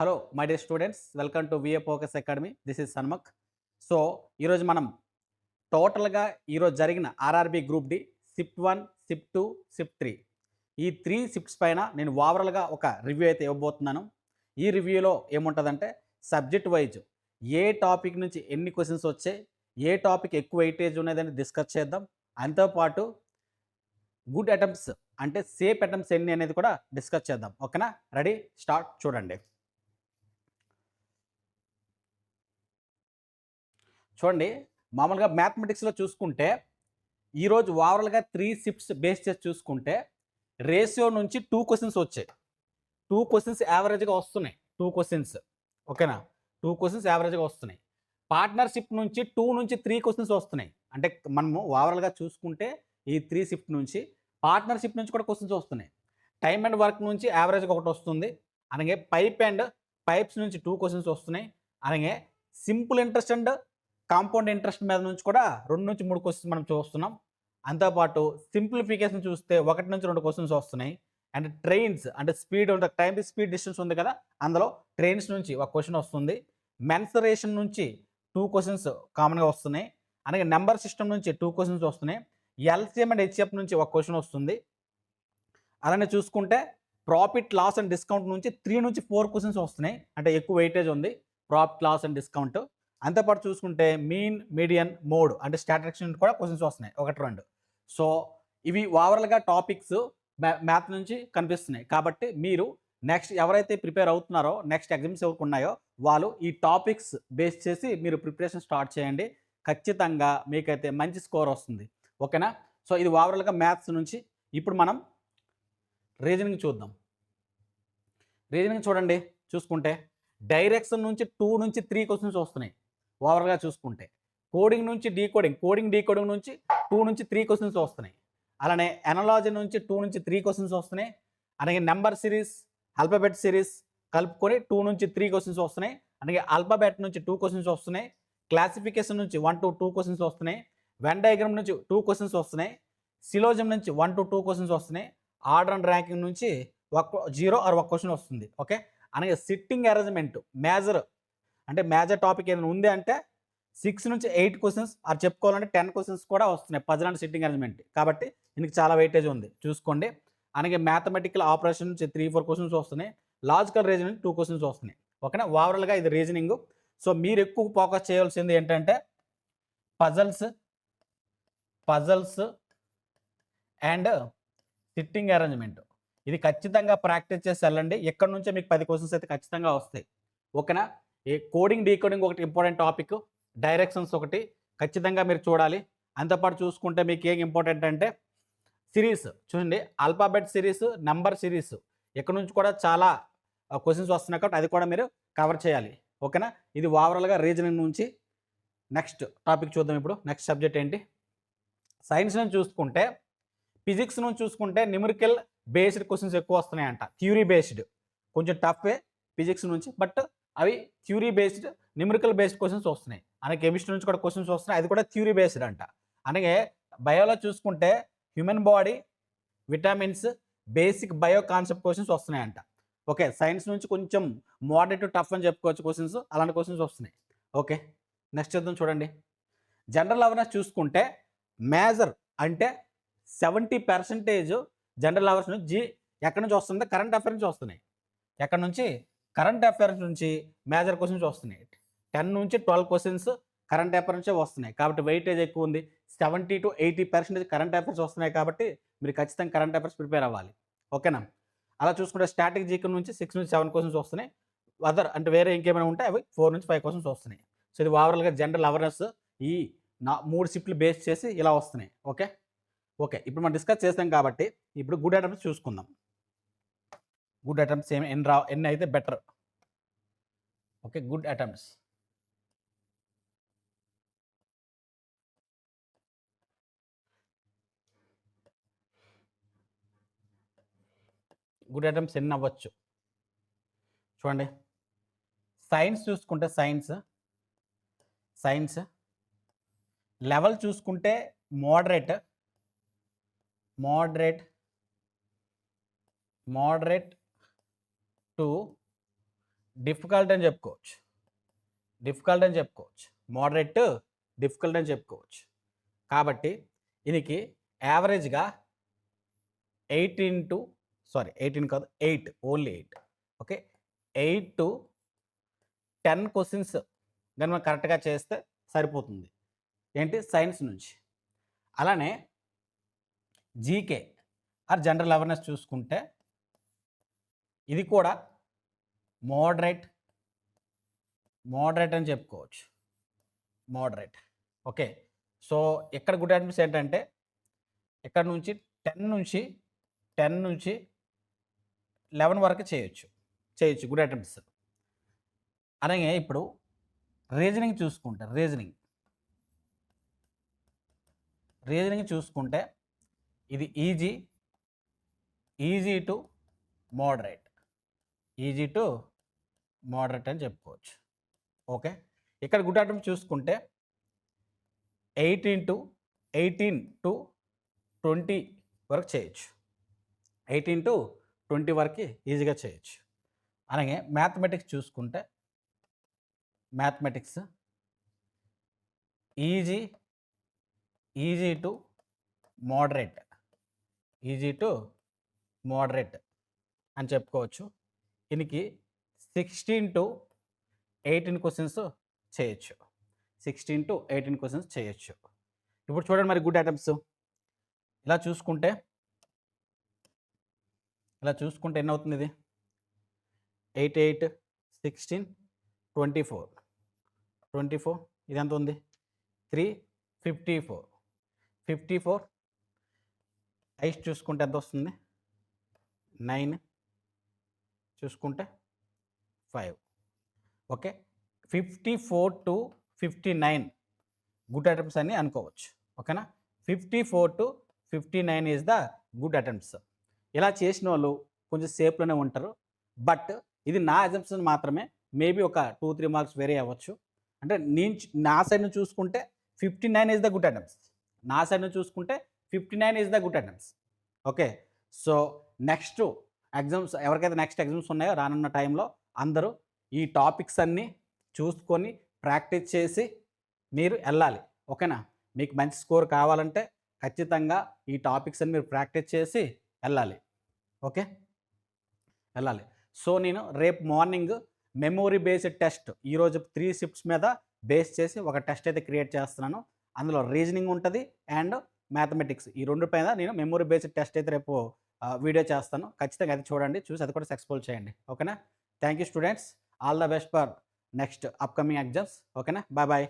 Hello my dear students welcome to VA focus academy this is సన్మక్ so ఈరోజు మనం టోటల్గా ఈరోజు జరిగిన RRB group D shift one shift two shift three ఈ three shifts పైన నేను ఓవరాల్గా ఒక రివ్యూ అయితే ఇవ్వబోతున్నాను. ఈ రివ్యూలో ఏముంటుందంటే సబ్జెక్ట్ వైజ్ ఏ టాపిక్ నుంచి ఎన్ని క్వశ్చన్స్ వచ్చాయి ఏ టాపిక్ ఎక్కువ వెయిటేజ్ ఉన్నదని డిస్కస్ చేద్దాం. అంతోపాటు గుడ్ అటెంప్ట్స్ అంటే సేఫ్ అటెంప్ట్స్ ఎన్ని అనేది కూడా డిస్కస్ చేద్దాం. ఓకేనా రెడీ స్టార్ట్ చూడండి. చూడండి మామూలుగా మ్యాథమెటిక్స్లో చూసుకుంటే ఈరోజు ఓవరాల్గా త్రీ షిఫ్ట్స్ బేస్ చేసి చూసుకుంటే రేషియో నుంచి టూ క్వశ్చన్స్ వచ్చాయి. టూ క్వశ్చన్స్ యావరేజ్గా వస్తున్నాయి. Two questions. ఓకేనా? టూ క్వశ్చన్స్ యావరేజ్గా వస్తున్నాయి. పార్ట్నర్షిప్ నుంచి టూ నుంచి త్రీ క్వశ్చన్స్ వస్తున్నాయి. అంటే మనము ఓవరాల్గా చూసుకుంటే ఈ త్రీ షిఫ్ట్ నుంచి పార్ట్నర్షిప్ నుంచి కూడా క్వశ్చన్స్ వస్తున్నాయి. టైమ్ అండ్ వర్క్ నుంచి యావరేజ్గా ఒకటి వస్తుంది. అలాగే పైప్ అండ్ పైప్స్ నుంచి టూ క్వశ్చన్స్ వస్తున్నాయి. అలాగే simple interest and compound interest మీద నుంచి కూడా రెండు నుంచి మూడు క్వశ్చన్స్ మనం చూస్తున్నాం. అంతోపాటు సింప్లిఫికేషన్ చూస్తే ఒకటి నుంచి రెండు క్వశ్చన్స్ వస్తున్నాయి. అండ్ ట్రైన్స్ అంటే స్పీడ్ ఉంటుంది టైం స్పీడ్ డిస్టెన్స్ ఉంది కదా అందులో ట్రైన్స్ నుంచి ఒక క్వశ్చన్ వస్తుంది. మెన్సరేషన్ నుంచి టూ క్వశ్చన్స్ కామన్గా వస్తున్నాయి. అలాగే నెంబర్ సిస్టమ్ నుంచి టూ క్వశ్చన్స్ వస్తున్నాయి. ఎల్సిఎం అండ్ హెచ్ఎఫ్ నుంచి ఒక క్వశ్చన్ వస్తుంది. అలానే చూసుకుంటే ప్రాఫిట్ లాస్ అండ్ డిస్కౌంట్ నుంచి త్రీ నుంచి ఫోర్ క్వశ్చన్స్ వస్తున్నాయి. అంటే ఎక్కువ వెయిటేజ్ ఉంది. Profit loss and discount. అంతేపాటు చూసుకుంటే మీన్ మీడియన్ మోడ్ అంటే స్టాటిక్స్ నుంచి కూడా క్వశ్చన్స్ వస్తున్నాయి. ఒకటి రెండు. సో ఇవి ఓవరాల్గా టాపిక్స్ మ్యాథ్ నుంచి కనిపిస్తున్నాయి. కాబట్టి మీరు నెక్స్ట్ ఎవరైతే ప్రిపేర్ అవుతున్నారో నెక్స్ట్ ఎగ్జామ్స్ ఎవరికి ఉన్నాయో వాళ్ళు ఈ టాపిక్స్ బేస్ చేసి మీరు ప్రిపరేషన్ స్టార్ట్ చేయండి. ఖచ్చితంగా మీకైతే మంచి స్కోర్ వస్తుంది. ఓకేనా? సో ఇది ఓవరాల్గా మ్యాథ్స్ నుంచి ఇప్పుడు మనం రీజనింగ్ చూద్దాం. రీజనింగ్ చూడండి. చూసుకుంటే డైరెక్షన్ నుంచి టూ నుంచి త్రీ క్వశ్చన్స్ వస్తున్నాయి. ఓవరాల్గా చూసుకుంటే కోడింగ్ నుంచి డీకోడింగ్ కోడింగ్ డీకోడింగ్ నుంచి టూ నుంచి త్రీ క్వశ్చన్స్ వస్తున్నాయి. అలానే ఎనలాజీ నుంచి టూ నుంచి త్రీ క్వశ్చన్స్ వస్తున్నాయి. అలాగే నెంబర్ సిరీస్ అల్ఫాబెట్ సిరీస్ కలుపుకొని టూ నుంచి త్రీ క్వశ్చన్స్ వస్తున్నాయి. అలాగే అల్ఫాబెట్ నుంచి టూ క్వశ్చన్స్ వస్తున్నాయి. క్లాసిఫికేషన్ నుంచి వన్ టు టూ క్వశ్చన్స్ వస్తున్నాయి. వెన్ డయాగ్రామ్ నుంచి టూ క్వశ్చన్స్ వస్తున్నాయి. సిలోజం నుంచి వన్ టు టూ క్వశ్చన్స్ వస్తున్నాయి. ఆర్డర్ అండ్ ర్యాంకింగ్ నుంచి ఒక జీరో ఆర్ ఒక క్వశ్చన్ వస్తుంది. ఓకే? అలాగే సిట్టింగ్ అరేంజ్మెంట్ మేజర్ అంటే మేజర్ టాపిక్ ఏదైనా ఉంది అంటే సిక్స్ నుంచి ఎయిట్ క్వశ్చన్స్ అది చెప్పుకోవాలంటే టెన్ క్వశ్చన్స్ కూడా వస్తున్నాయి. పజల్ అండ్ సిట్టింగ్ అరేంజ్మెంట్ కాబట్టి దీనికి చాలా వెయిటేజ్ ఉంది. చూసుకోండి. అలాగే మ్యాథమెటికల్ ఆపరేషన్ నుంచి త్రీ ఫోర్ క్వశ్చన్స్ వస్తున్నాయి. లాజికల్ రీజనింగ్ టూ క్వశ్చన్స్ వస్తున్నాయి. ఓకేనా? ఓవరాల్గా ఇది రీజనింగ్ సో మీరు ఎక్కువ ఫోకస్ చేయాల్సింది ఏంటంటే puzzles puzzles and sitting arrangement ఇది ఖచ్చితంగా ప్రాక్టీస్ చేసి వెళ్ళండి. ఎక్కడి నుంచే మీకు పది క్వశ్చన్స్ అయితే ఖచ్చితంగా వస్తాయి. ఓకేనా? ఈ కోడింగ్ డీకోడింగ్ ఒకటి ఇంపార్టెంట్ టాపిక్ డైరెక్షన్స్ ఒకటి. ఖచ్చితంగా మీరు చూడాలి. అంతపాటు చూసుకుంటే మీకు ఏం ఇంపార్టెంట్ అంటే సిరీస్ చూడండి ఆల్ఫాబెట్ సిరీస్ నంబర్ సిరీస్ ఇక్కడ నుంచి కూడా చాలా క్వశ్చన్స్ వస్తున్నాయి కాబట్టి అది కూడా మీరు కవర్ చేయాలి. ఓకేనా ఇది ఓవరాల్గా రీజనింగ్ నుంచి నెక్స్ట్ టాపిక్ చూద్దాం ఇప్పుడు. నెక్స్ట్ సబ్జెక్ట్ ఏంటి? సైన్స్ నుంచి చూసుకుంటే ఫిజిక్స్ నుంచి చూసుకుంటే న్యూమరికల్ బేస్డ్ క్వశ్చన్స్ ఎక్కువ వస్తున్నాయంట. థ్యూరీ బేస్డ్ కొంచెం టఫే ఫిజిక్స్ నుంచి బట్ అవి theory based numerical based questions వస్తున్నాయి. అలాగే కెమిస్ట్రీ నుంచి కూడా క్వశ్చన్స్ వస్తున్నాయి. అది కూడా థ్యూరీ బేస్డ్ అంట. అలాగే బయోలో చూసుకుంటే human body vitamins basic bio concept questions వస్తున్నాయంట. Okay science నుంచి కొంచెం మోడరేట్ టఫ్ అని చెప్పుకోవచ్చు క్వశ్చన్స్. అలాంటి క్వశ్చన్స్ వస్తున్నాయి. ఓకే నెక్స్ట్ చూద్దాం చూడండి. జనరల్ అవేర్నెస్ చూసుకుంటే మేజర్ అంటే సెవెంటీ పర్సెంటేజ్ జనరల్ అవర్స్ నుంచి జీ ఎక్కడి నుంచి వస్తుంది? కరెంట్ అఫైర్స్ నుంచి వస్తున్నాయి. ఎక్కడి నుంచి? కరెంట్ అఫైర్స్ నుంచి మేజర్ క్వశ్చన్స్ వస్తున్నాయి. టెన్ నుంచి ట్వెల్వ్ క్వశ్చన్స్ కరెంట్ అఫైర్స్ నుంచే వస్తున్నాయి. కాబట్టి వెయిటేజ్ ఎక్కువ ఉంది. Seventy to eighty percentage current affairs వస్తున్నాయి కాబట్టి మీరు ఖచ్చితంగా కరెంట్ అఫైర్స్ ప్రిపేర్ అవ్వాలి. ఓకేనా? అలా చూసుకుంటే స్టాటిక్ జీకే నుంచి సిక్స్ నుంచి సెవెన్ క్వశ్చన్స్ వస్తున్నాయి. అదర్ అంటే వేరే ఇంకేమైనా ఉంటే అవి ఫోర్ నుంచి ఫైవ్ క్వశ్చన్స్ వస్తున్నాయి. సో ఇది ఓవరాల్గా జనరల్ అవేర్నెస్ ఈ నా మూడు షిఫ్ట్లు బేస్ చేసి ఇలా వస్తున్నాయి. ఓకే? ఓకే. ఇప్పుడు మనం డిస్కస్ చేస్తాం కాబట్టి ఇప్పుడు గుడ్ అటెంప్ట్స్ చూసుకుందాం. గుడ్ అటెంప్ట్స్ ఏమి ఎన్ని రా ఎన్ని అయితే better okay good attempts good attempts ఎన్ని అవ్వచ్చు? చూడండి. సైన్స్ చూసుకుంటే సైన్స్ సైన్స్ లెవెల్ చూసుకుంటే moderate moderate moderate to difficult అని చెప్పుకోవచ్చు. డిఫికల్ట్ అని చెప్పుకోవచ్చు. మోడరేట్ డిఫికల్ట్ అని చెప్పుకోవచ్చు. కాబట్టి దీనికి యావరేజ్గా ఎయిటీన్ టు సారీ ఎయిటీన్ కాదు eight only eight. Okay? Eight to ten questions కానీ మనం కరెక్ట్గా చేస్తే సరిపోతుంది. ఏంటి? సైన్స్ నుంచి. అలానే జీకే ఆర్ జనరల్ అవేర్నెస్ చూసుకుంటే ఇది కూడా మోడరేట్ మోడరేట్ అని చెప్పుకోవచ్చు. మోడరేట్ ఓకే సో ఇక్కడ గుడ్ అడ్మిట్స్ ఏంటంటే ఇక్కడ నుంచి టెన్ నుంచి టెన్ నుంచి లెవెన్ వరకు చేయొచ్చు. చేయొచ్చు గుడ్ అటెంప్ట్స్ అలాగే ఇప్పుడు రీజనింగ్ చూసుకుంటే రీజనింగ్ రీజనింగ్ చూసుకుంటే ఇది easy easy to moderate easy to moderate అని చెప్పుకోవచ్చు. ఓకే? ఇక్కడ గుడ్ అటెంప్ట్ చూసుకుంటే eighteen to eighteen to twenty వరకు చేయొచ్చు. ఎయిటీన్ టు ట్వంటీ వరకు ఈజీగా చేయొచ్చు. అలాగే మ్యాథమెటిక్స్ చూసుకుంటే mathematics easy easy to moderate easy to moderate అని చెప్పుకోవచ్చు. దీనికి సిక్స్టీన్ టు ఎయిటీన్ క్వశ్చన్స్ చేయొచ్చు. సిక్స్టీన్ టు ఎయిటీన్ క్వశ్చన్స్ చేయొచ్చు. ఇప్పుడు చూడండి మరి గుడ్ ఐటమ్స్. ఇలా చూసుకుంటే ఇలా చూసుకుంటే ఎన్ని అవుతుంది ఇది? Eight eight sixteen twenty four. Twenty four ఇది ఎంత ఉంది? Three fifty four. Fifty four ice చూసుకుంటే ఎంత వస్తుంది? నైన్. చూసుకుంటే five. Okay? Fifty four to fifty nine. Good attempts అని అనుకోవచ్చు. ఓకేనా? Fifty four to fifty nine is the good attempts ఇలా చేసిన వాళ్ళు కొంచెం సేఫ్లోనే ఉంటారు. బట్ ఇది నా ఎగ్జామ్షన్ మాత్రమే. మేబీ ఒక టూ త్రీ మార్క్స్ వేరే అవ్వచ్చు. అంటే నేను నా సైడ్ నుంచి చూసుకుంటే fifty nine is the good attempts నా సైడ్ నుంచి చూసుకుంటే fifty nine is the good attempts okay? So next exams ఎవరికైతే నెక్స్ట్ ఎగ్జామ్స్ ఉన్నాయో రానున్న టైంలో అందరూ ఈ టాపిక్స్ అన్నీ చూసుకొని ప్రాక్టీస్ చేసి మీరు వెళ్ళాలి. ఓకేనా? మీకు మంచి స్కోర్ కావాలంటే ఖచ్చితంగా ఈ టాపిక్స్ అన్ని మీరు ప్రాక్టీస్ చేసి వెళ్ళాలి. ఓకే? వెళ్ళాలి. సో నేను రేపు మార్నింగ్ మెమోరీ బేస్డ్ టెస్ట్ ఈరోజు త్రీ షిఫ్ట్స్ మీద బేస్ చేసి ఒక టెస్ట్ అయితే క్రియేట్ చేస్తున్నాను. అందులో రీజనింగ్ ఉంటుంది అండ్ మ్యాథమెటిక్స్. ఈ రెండు పైన నేను మెమోరీ బేస్డ్ టెస్ట్ అయితే రేపు వీడియో చేస్తాను. ఖచ్చితంగా అది చూడండి. చూసి అది కూడా సక్సెస్ఫుల్ చేయండి. ఓకేనా? Thank you students all the best for next upcoming exams ఓకేనా బాయ్ బాయ్